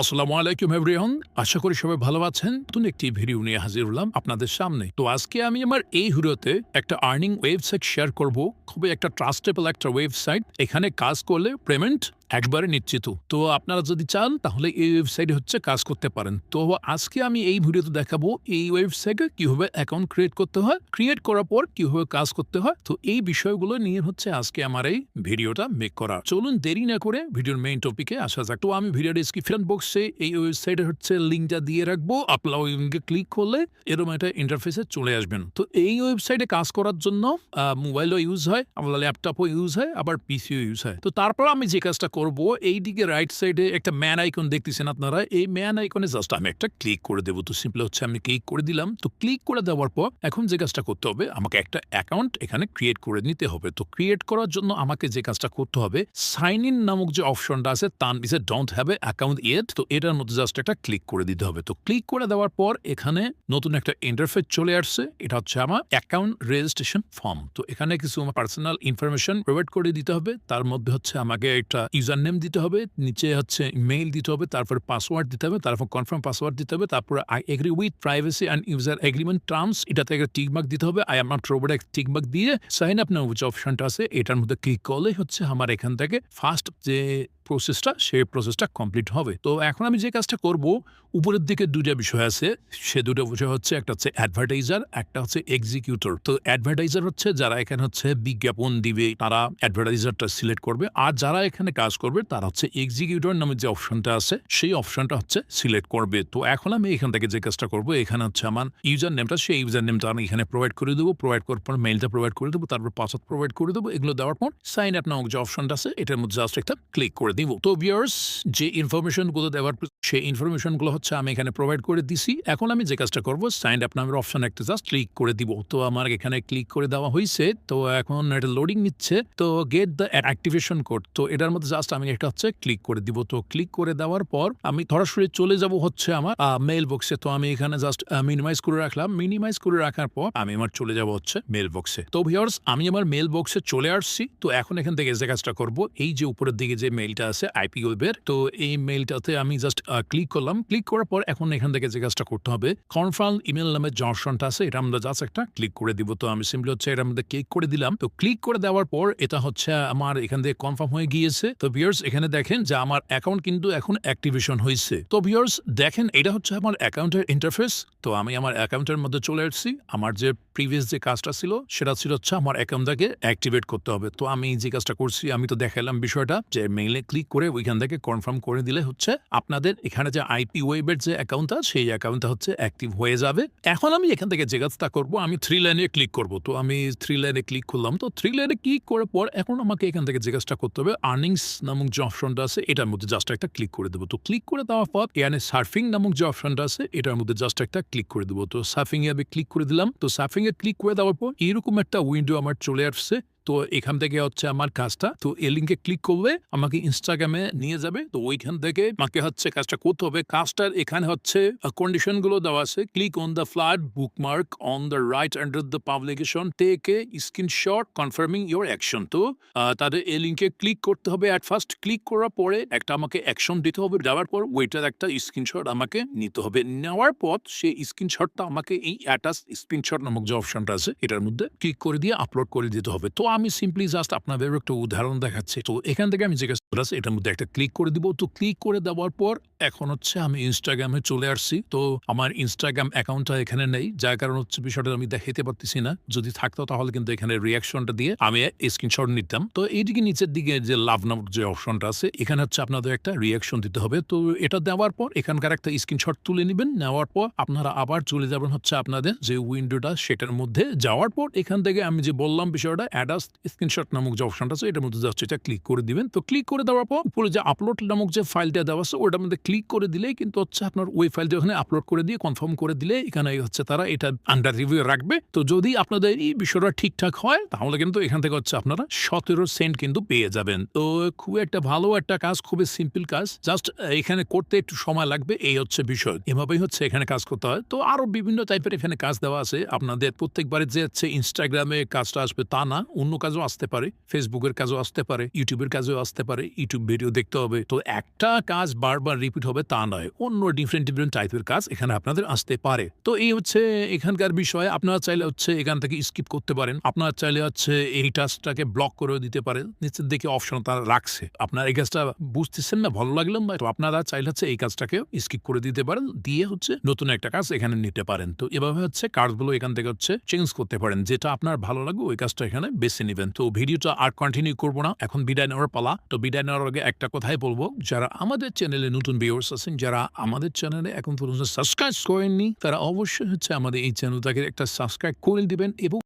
আসসালামু আলাইকুম এভরিওয়ান আশা করি সবাই ভালো আছেন। নতুন একটি ভিডিও নিয়ে হাজির হলাম আপনাদের সামনে। তো আজকে আমি আমার এই ভিডিওতে একটা আর্নিং ওয়েবসাইট শেয়ার করব। খুবই একটা ট্রাস্টেবল একটা ওয়েবসাইট এখানে কাজ করলে পেমেন্ট একবারে নিশ্চিত। তো আপনারা যদি চান, তাহলে এই ওয়েবসাইটে হচ্ছে কাজ করতে পারেন। তো আজকে আমি এই ভিডিওতে দেখাবো এই ওয়েবসাইটে কীভাবে অ্যাকাউন্ট ক্রিয়েট করতে হয় ক্রিয়েট করার পর কীভাবে কাজ করতে হয়। তো এই বিষয়গুলো নিয়ে হচ্ছে আজকে আমার এই ভিডিওটা মেক করা। চলুন দেরি না করে ভিডিওর মেইন টপিকে আসা যাক। তো আমি ভিডিওর ডিসক্রিপশন বক্সে এই ওয়েবসাইটের হচ্ছে লিঙ্কটা দিয়ে রাখব। আপনারা ওই লিঙ্কে ক্লিক করলে এরকম একটা ইন্টারফেসে চলে আসবেন। তো এই ওয়েবসাইটে কাজ করার জন্য মোবাইলও ইউজ হয়, আবার ল্যাপটপও ইউজ হয়, আবার পিসিও ইউজ হয়। তো তারপর আমি যে কাজটা করব। এই দিকে রাইট সাইডে একটা ম্যান আইকন দেখতেছেন আপনারা। এই ম্যান আইকনে জাস্ট আমি একটা ক্লিক করে দেবো। তো সিম্পল হচ্ছে, আমি ক্লিক করে দিলাম। তো ক্লিক করে দেওয়ার পর এখন যে কাজটা করতে হবে, আমাকে একটা অ্যাকাউন্ট এখানে ক্রিয়েট করে নিতে হবে। তো ক্রিয়েট করার জন্য আমাকে যে কাজটা করতে হবে সাইন ইন নামক যে অপশনটা আছে, তার নিচে don't have a account yet তো এটার মধ্যে জাস্ট একটা ক্লিক করে দিতে হবে। তো ক্লিক করে দেওয়ার পর এখানে নতুন একটা ইন্টারফেস চলে আসছে। এটা হচ্ছে আমার অ্যাকাউন্ট রেজিস্ট্রেশন ফর্ম তো এখানে কিছু আমার পার্সোনাল ইনফরমেশন প্রোভাইড করে দিতে হবে। তার মধ্যে হচ্ছে আমাকে একটা ইউজার নেম দিতে হবে, নিচে হচ্ছে মেইল দিতে হবে, তারপর পাসওয়ার্ড দিতে হবে, তারপর কনফার্ম পাসওয়ার্ড দিতে হবে, তারপর I agree with privacy and user agreement terms এটাতে একটা টিকমার্ক দিতে হবে আই আমার রোবট টিকমার্ক দিয়ে সাইন আপ নাও অপশনটা আছে, এটার মধ্যে ক্লিক করলেই হচ্ছে আমার এখান থেকে ফার্স্ট যে প্রসেসটা সেই প্রসেসটা কমপ্লিট হবে। তো এখন আমি যে কাজটা করব, উপরের দিকে দুটা বিষয় আছে। সে দুটো বিষয় হচ্ছে, একটা হচ্ছে অ্যাডভার্টাইজার একটা হচ্ছে এক্সিকিউটর তো অ্যাডভার্টাইজার হচ্ছে যারা এখানে হচ্ছে বিজ্ঞাপন দিবে, তারা অ্যাডভার্টাইজারটা সিলেক্ট করবে। আর যারা এখানে কাজ করবে, তারা হচ্ছে এক্সিকিউটর নামে যে অপশনটা আছে, সেই অপশনটা হচ্ছে সিলেক্ট করবে। তো এখন আমি এখান থেকে যে কাজটা করব, এখানে হচ্ছে আমার ইউজার নেমটা সেই ইউজার নেমটা আমি এখানে প্রোভাইড করে দেবো। প্রোভাইড করার পর মেইলটা প্রোভাইড করে দেবো, তারপর পাসওয়ার্ড প্রোভাইড করে দেবো। এগুলো দেওয়ার পর সাইন আপ নামক যে অপশনটা আছে, এটার মধ্যে জাস্ট একটা ক্লিক করে দিব। তো ভিউয়ার্স যে ইনফরমেশনগুলো দেওয়ার সেই ইনফরমেশনগুলো হচ্ছে আমি এখানে প্রোভাইড করে দিছি। এখন আমি যে কাজটা করব সাইন আপ নামের অপশন একটা জাস্ট ক্লিক করে দিব। তো আমার এখানে ক্লিক করে দেওয়া হয়েছে তো এখন এটা লোডিং নিচ্ছে। তো গেট দ্য অ্যাক্টিভেশন কোড তো এটার মধ্যে জাস্ট আমি একটা হচ্ছে ক্লিক করে দিব। তো ক্লিক করে দেওয়ার পর, আমি সরাসরি চলে যাব হচ্ছে আমার মেল বক্সে তো আমি এখানে জাস্ট মিনিমাইজ করে রাখলাম। মিনিমাইজ করে রাখার পর, আমি আমার চলে যাব হচ্ছে মেল বক্সে তো ভিওর্স আমি আমার মেল বক্সে চলে আসছি। তো এখন এখান থেকে যে কাজটা করব, এই যে উপরের দিকে যে মেইলটা আছে আইপি ওয়েবের তো এই মেইলটাতে আমি জাস্ট ক্লিক করলাম। ক্লিক করার পর এখন এখান থেকে যে কাজটা করতে হবে কনফার্ম ইমেল নামের যে অপশনটা আছে, এটা আমরা জাস্ট একটা ক্লিক করে দিব। তো আমি সিম্পলি হচ্ছে এটার মধ্যে ক্লিক করে দিলাম। তো ক্লিক করে দেওয়ার পর এটা হচ্ছে আমার এখান থেকে কনফার্ম হয়ে গিয়েছে। তো ভিউয়ার্স এখানে দেখেন যে আমার অ্যাকাউন্ট কিন্তু এখন অ্যাক্টিভেশন হয়েছে। তো ভিউয়ার্স দেখেন এটা হচ্ছে আমার অ্যাকাউন্টের ইন্টারফেস তো আমি আমার অ্যাকাউন্টের মধ্যে চলে এসেছি আমার যে প্রিভিয়াস যে কাজটা ছিল, সেটা ছিল হচ্ছে আমার অ্যাকাউন্টটাকে অ্যাক্টিভেট করতে হবে। তো আমি যে কাজটা করছি, আমি তো দেখালাম বিষয়টা যে মেইলে ক্লিক করে ওইখান থেকে কনফার্ম করে দিলে হচ্ছে আপনাদের এখানে যে আইপি ওয়েবের যে অ্যাকাউন্টটা সেই অ্যাকাউন্টটা হচ্ছে অ্যাক্টিভ হয়ে যাবে। এখন আমি এখান থেকে যে কাজটা করব, আমি থ্রি লাইনে ক্লিক করব। তো আমি থ্রি লাইনে ক্লিক করলাম। তো থ্রি লাইনে ক্লিক করার পর এখন আমাকে এখান থেকে যে কাজটা করতে হবে আর্নিংস নামক যে অপশনটা আছে, এটার মধ্যে জাস্ট একটা ক্লিক করে দেবো। তো ক্লিক করে দেওয়ার পর এখানে সার্ফিং নামক যে অপশনটা আছে, এটার মধ্যে জাস্ট একটা ক্লিক করে দেবো। তো সার্ফিং এ আমি ক্লিক করে দিলাম। তো সার্ফিং এ ক্লিক করে দেওয়ার পর এরকম একটা উইন্ডো আমার চলে আসছে। তো এখান থেকে হচ্ছে আমার কাজটা। তো এই লিঙ্কে ক্লিক করলে আমাকে ইনস্টাগ্রামে নিয়ে যাবে। তো ওইখান থেকে আমাকে হচ্ছে কাজটা করতে হবে। কাজটার এখানে হচ্ছে কন্ডিশনগুলো দেওয়া আছে। Click on the flat bookmark on the right under the publication take screenshot confirming your action তো তাদের এই লিঙ্কে ক্লিক করতে হবে। অ্যাট ফার্স্ট ক্লিক করার পরে একটা আমাকে অ্যাকশন দিতে হবে। দেওয়ার পর ওইটার একটা স্ক্রিনশট আমাকে নিতে হবে। নেওয়ার পর সেই স্ক্রিনশটটা আমাকে এই অ্যাটাচ স্ক্রিনশট নামক যে অপশনটা আছে, এটার মধ্যে ক্লিক করে দিয়ে আপলোড করে দিতে হবে। তো আমি সিম্পলি জাস্ট আপনাদের একটা উদাহরণ দেখাচ্ছি। তো এখান থেকে আমি যে কাজটা আছে, এটার মধ্যে একটা ক্লিক করে দিব। তো ক্লিক করে দেওয়ার পর এখন হচ্ছে আমি ইনস্টাগ্রামে চলে আসছি। তো আমার ইনস্টাগ্রাম অ্যাকাউন্টটা এখানে নেই। যার কারণ হচ্ছে বিষয়টা আমি দেখাতে পারতেছি না। যদি থাকতো তাহলে কিন্তু এখানে রিয়াকশনটা দিয়ে আমি স্ক্রিনশট নিতাম। তো এইদিকে নিচের দিকে যে লাভ নামক যে অপশনটা আছে এখানে হচ্ছে আপনাদের একটা রিয়াকশন দিতে হবে। তো এটা দেওয়ার পর এখানকার একটা স্ক্রিনশট তুলে নেবেন। নেওয়ার পর আপনারা আবার চলে যাবেন হচ্ছে আপনাদের যে উইন্ডোটা সেটার মধ্যে। যাওয়ার পর এখান থেকে আমি যে বললাম বিষয়টা অ্যাডাস স্ক্রিনশট নামক যে অপশনটা আছে, এটার মধ্যে জাস্ট এটা ক্লিক করে দিবেন। তো ক্লিক করে দেওয়ার পর উপরে যে আপলোড নামক যে ফাইলটা দেওয়া আছে, ওটার মধ্যে ক্লিক করে দিলেই কিন্তু হচ্ছে আপনার ওই ফাইলটা ওখানে আপলোড করে দিয়ে কনফার্ম করে দিলে এখানে হচ্ছে তারা এটা আন্ডার রিভিউ রাখবে। তো যদি আপনাদের এই বিষয়টা ঠিকঠাক হয়, তাহলে কিন্তু এখান থেকে হচ্ছে আপনারা সতেরো সেন্ট কিন্তু পেয়ে যাবেন। তো খুব একটা ভালো একটা কাজ, খুবই সিম্পল কাজ। জাস্ট এখানে করতে একটু সময় লাগবে, এই হচ্ছে বিষয়। এভাবেই হচ্ছে এখানে কাজ করতে হয়। তো আরও বিভিন্ন টাইপের এখানে কাজ দেওয়া আছে। আপনাদের প্রত্যেকবারে যে হচ্ছে ইনস্টাগ্রামে কাজটা আসবে তা না, অন্য কাজও আসতে পারে ফেসবুকের কাজও আসতে পারে ইউটিউবের কাজও আসতে পারে ইউটিউব ভিডিও দেখতে হবে। তো একটা কাজ বারবার রিপিট হবে তা নয়, অন্য ডিফারেন্ট ডিফারেন্ট টাইপের কাজ এখানে আপনাদের আসতে পারে। তো এই হচ্ছে এখানকার বিষয়, আপনারা চাইলে হচ্ছে এখান থেকে স্কিপ করতে পারেন। আপনারা চাইলে হচ্ছে এই টাস্কটাকে ব্লক করে দিতে পারেন। নিচের দিকে অপশন তারা রাখছে। আপনার এই কাজটা বুঝতেছেন না, ভালো লাগল না তো আপনারা চাইলে হচ্ছে এই কাজটাকে স্কিপ করে দিতে পারেন, দিয়ে হচ্ছে নতুন একটা কাজ এখানে নিতে পারেন। তো এভাবে হচ্ছে কাজগুলো এখান থেকে হচ্ছে চেঞ্জ করতে পারেন। যেটা আপনার ভালো লাগবে, ওই কাজটা এখানে বেছে নেবেন তো ভিডিওটা আর কন্টিনিউ করব না। এখন বিদায় নেওয়ার পালা। তো বিদায় নেওয়ার আগে একটা কথাই বলব। যারা আমাদের চ্যানেলে নতুন ভিউর্স আছেন, যারা আমাদের চ্যানেলে এখন পর্যন্ত সাবস্ক্রাইব করেননি, তারা অবশ্যই হচ্ছে আমাদের এই চ্যানেলটাকে একটা সাবস্ক্রাইব করে দিবেন এবং